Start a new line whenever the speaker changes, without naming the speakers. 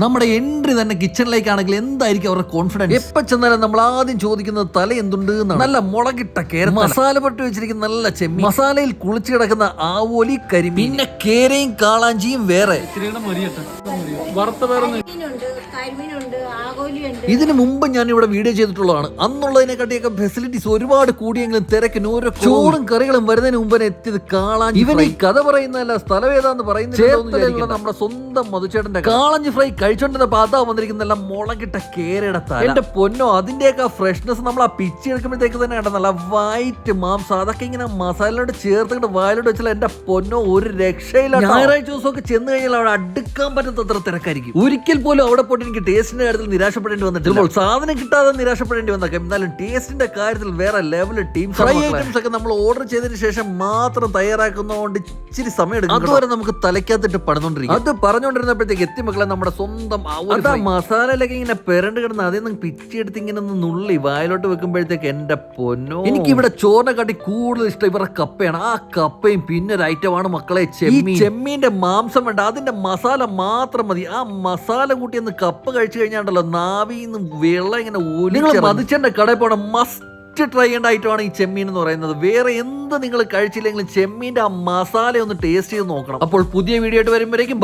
നമ്മുടെ എൻട്രി തന്നെ കിച്ചണിലേക്കാണെങ്കിൽ എന്തായിരിക്കും അവരുടെ കോൺഫിഡൻസ് എപ്പോ ചെന്നാലും നമ്മൾ ആദ്യം ചോദിക്കുന്നത് തല എന്തുണ്ട് എന്നാണ്. നല്ല മുളകിട്ട കേര മസാല പട്ടി വെച്ചിരിക്കുന്ന നല്ല ചെമ്മീൻ. മസാലയിൽ കുളിച്ചു കിടക്കുന്ന ആവോലി കരി പിന്നെ കേരയും കാളാഞ്ചിയും വേറെ.
വറുത്ത
വേറെ
ഇതിനു മുമ്പ് ഞാൻ ഇവിടെ വീഡിയോ ചെയ്തിട്ടുള്ളതാണ്. അന്നുള്ളതിനെക്കാട്ടിയൊക്കെ ഫെസിലിറ്റീസ് ഒരുപാട് കൂടിയെങ്കിലും തിരക്കിന് ഓരോ ചോറും കറികളും വരുന്നതിന് മുമ്പ് തന്നെ എത്തിയത് കാളാഞ്ചി ഇവൻ ഈ കഥ പറയുന്നതല്ല സ്ഥലം ഏതാന്ന് പറയുന്നത് നമ്മുടെ സ്വന്തം മധുചേട്ടന്റെ കാളഞ്ചി ഫ്രൈ കഴിച്ചോണ്ടിരുന്നപ്പോ അതാ വന്നിരിക്കുന്നല്ല മുളകിട്ട കേരയുടെ തല. എന്റെ പൊന്നോ അതിന്റെയൊക്കെ ഫ്രഷ്നെസ് നമ്മൾ ആ പിച്ചി എടുക്കുമ്പോഴത്തേക്ക് തന്നെ കണ്ട? നല്ല വൈറ്റ് മാംസം. അതൊക്കെ ഇങ്ങനെ മസാലയോട് ചേർത്തിട്ട് വായിലോട്ട് വെച്ചാൽ എന്റെ പൊന്നോ ഒരു രക്ഷയില്ല ഞായറാഴ്ച ദിവസമൊക്കെ ചെന്ന് കഴിഞ്ഞാൽ അവിടെ അടുക്കാൻ പറ്റാത്തത്ര തിരക്കായിരിക്കും. ഒരിക്കൽ പോലും അവിടെ പോയിട്ട് എനിക്ക് ടേസ്റ്റിന്റെ കാര്യത്തിൽ നിരാശപ്പെടേണ്ടി വന്നിട്ടില്ല. സാധനം കിട്ടാതെ നിരാശപ്പെടേണ്ടി വന്നേക്കാം എന്നാലും ടേസ്റ്റിന്റെ കാര്യത്തിൽ വേറെ ലെവൽ ടീം ഫ്രൈ ഐറ്റംസ് ഒക്കെ നമ്മൾ ഓർഡർ ചെയ്തതിന് ശേഷം മാത്രം തയ്യാറാക്കുന്നതുകൊണ്ട് ഇച്ചിരി സമയം എടുക്കും അതുവരെ നമുക്ക് തലയ്ക്കകത്തിട്ട് പടന്നുകൊണ്ടിരിക്കും അത് പറഞ്ഞുകൊണ്ടിരുന്നപ്പോഴത്തേക്ക് എത്തി മക്കളെ നമ്മുടെ സ്വന്തം മസാലയിലൊക്കെ ഇങ്ങനെ പെരണ്ട് കിടന്ന് അതിൽ നിന്ന് പിച്ചെടുത്ത് ഇങ്ങനെ ഒന്ന് നുള്ളി വായിലോട്ട് വെക്കുമ്പോഴത്തേക്ക് എന്റെ പൊന്നോ. എനിക്ക് ഇവിടെ ചോറിനെ കാട്ടി കൂടുതൽ ഇഷ്ടം ഇവരുടെ കപ്പയാണ്. ആ കപ്പയും പിന്നെ ഒരു ഐറ്റമാണ് മക്കളെ ചെമ്മീൻ. ചെമ്മീന്റെ മാംസം വേണ്ട അതിന്റെ മസാല മാത്രം മതി. ആ മസാല കൂട്ടി ഒന്ന് കപ്പ കഴിച്ചു കഴിഞ്ഞാണ്ടല്ലോ നാവിന്ന് വെള്ളം ഇങ്ങനെ നിങ്ങൾ മതിച്ചെന്റെ കടയിൽ പോകണം മസ്റ്റ് ട്രൈ ചെയ്യേണ്ട ഐറ്റമാണ് ഈ ചെമ്മീൻ എന്ന് പറയുന്നത്. വേറെ എന്ത് നിങ്ങൾ കഴിച്ചില്ലെങ്കിലും ചെമ്മീന്റെ ആ മസാല ഒന്ന് ടേസ്റ്റ് ചെയ്ത് നോക്കണം. അപ്പോൾ പുതിയ വീഡിയോ ആയിട്ട് വരുമ്പോഴേക്കും